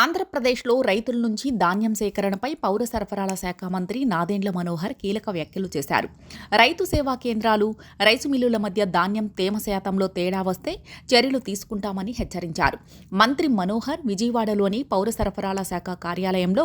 ఆంధ్రప్రదేశ్లో రైతుల నుంచి ధాన్యం సేకరణపై పౌర సరఫరాల శాఖ మంత్రి నాదెండ్ల మనోహర్ కీలక వ్యాఖ్యలు చేశారు. రైతు సేవా కేంద్రాలు రైసు మిల్లుల మధ్య ధాన్యం తేమ శాతంలో తేడా వస్తే చర్యలు తీసుకుంటామని హెచ్చరించారు. మంత్రి మనోహర్ విజయవాడలోని పౌర సరఫరాల శాఖ కార్యాలయంలో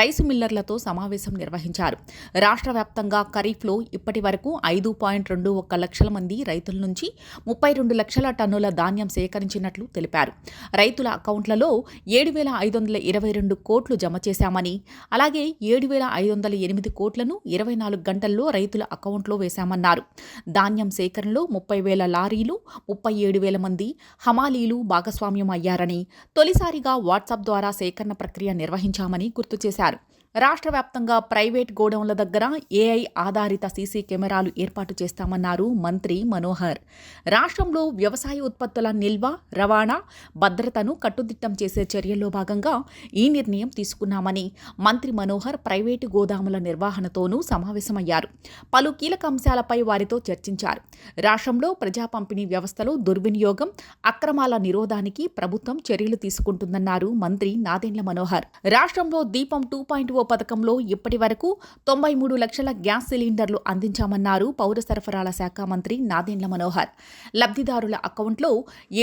రైసు మిల్లర్లతో సమావేశం నిర్వహించారు. రాష్ట్ర వ్యాప్తంగా ఖరీఫ్లో ఇప్పటి వరకు ఐదు పాయింట్ రెండు ఒక్క లక్షల మంది రైతుల నుంచి ముప్పై రెండు లక్షల టన్నుల ధాన్యం సేకరించినట్లు తెలిపారు. రైతుల అకౌంట్లలో ఏడు వేల ఐదు వందల ఇరవై రెండు కోట్లు జమ చేశామని అలాగే ఏడు వేల ఐదు వందల ఎనిమిది కోట్లను ఇరవై నాలుగు గంటల్లో రైతుల అకౌంట్లో వేశామన్నారు. ధాన్యం సేకరణలో ముప్పై వేల లారీలు ముప్పై ఏడు వేల మంది హమాలీలు భాగస్వామ్యం అయ్యారని తొలిసారిగా వాట్సాప్ ద్వారా సేకరణ ప్రక్రియ నిర్వహించామని గుర్తు చేశారు. రాష్ట్ర వ్యాప్తంగా ప్రైవేట్ గోడౌన్ల దగ్గర ఏఐ ఆధారిత సీసీ కెమెరాలు ఏర్పాటు చేస్తామన్నారు మంత్రి మనోహర్. రాష్ట్రంలో వ్యవసాయ ఉత్పత్తుల నిల్వ రవాణా భద్రతను కట్టుదిట్టం చేసే చర్యల్లో భాగంగా ఈ నిర్ణయం తీసుకున్నామని మంత్రి మనోహర్ ప్రైవేటు గోదాముల నిర్వహణతోనూ సమావేశమయ్యారు. పలు కీలక అంశాలపై వారితో చర్చించారు. రాష్ట్రంలో ప్రజా పంపిణీ వ్యవస్థలో దుర్వినియోగం అక్రమాల నిరోధానికి ప్రభుత్వం చర్యలు తీసుకుంటుందన్నారు మంత్రి నాదెండ్ల మనోహర్. రాష్ట్రంలో దీపం టూ పాయింట్ ఓ పథకంలో ఇప్పటి వరకు తొంభై మూడు లక్షల గ్యాస్ సిలిండర్లు అందించామన్నారు పౌర సరఫరాల శాఖ మంత్రి నాదెండ్ల మనోహర్. లబ్ధిదారుల అకౌంట్లో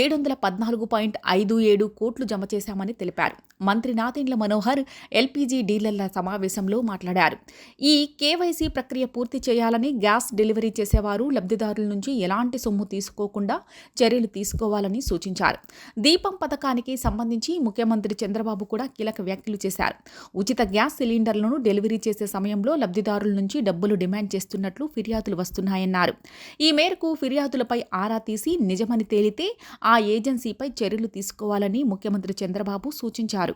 ఏడు వందల పద్నాలుగు పాయింట్ ఐదు ఏడు కోట్లు జమ చేశామని తెలిపారు. మంత్రి నాదెండ్ల మనోహర్ ఎల్పీజీ డీలర్ల సమావేశంలో మాట్లాడారు. ఈ కేవైసీ ప్రక్రియ పూర్తి చేయాలని గ్యాస్ డెలివరీ చేసేవారు లబ్ధిదారుల నుంచి ఎలాంటి సొమ్ము తీసుకోకుండా చర్యలు తీసుకోవాలని సూచించారు. దీపం పథకానికి సంబంధించి ముఖ్యమంత్రి చంద్రబాబు కూడా కీలక వ్యాఖ్యలు చేశారు. ఉచిత గ్యాస్ సిలిండర్లను డెలివరీ చేసే సమయంలో లబ్ధిదారుల నుంచి డబ్బులు డిమాండ్ చేస్తున్నట్లు ఫిర్యాదులు వస్తున్నాయన్నారు. ఈ మేరకు ఫిర్యాదులపై ఆరా తీసి నిజమని తేలితే ఆ ఏజెన్సీపై చర్యలు తీసుకోవాలని ముఖ్యమంత్రి చంద్రబాబు సూచించారు.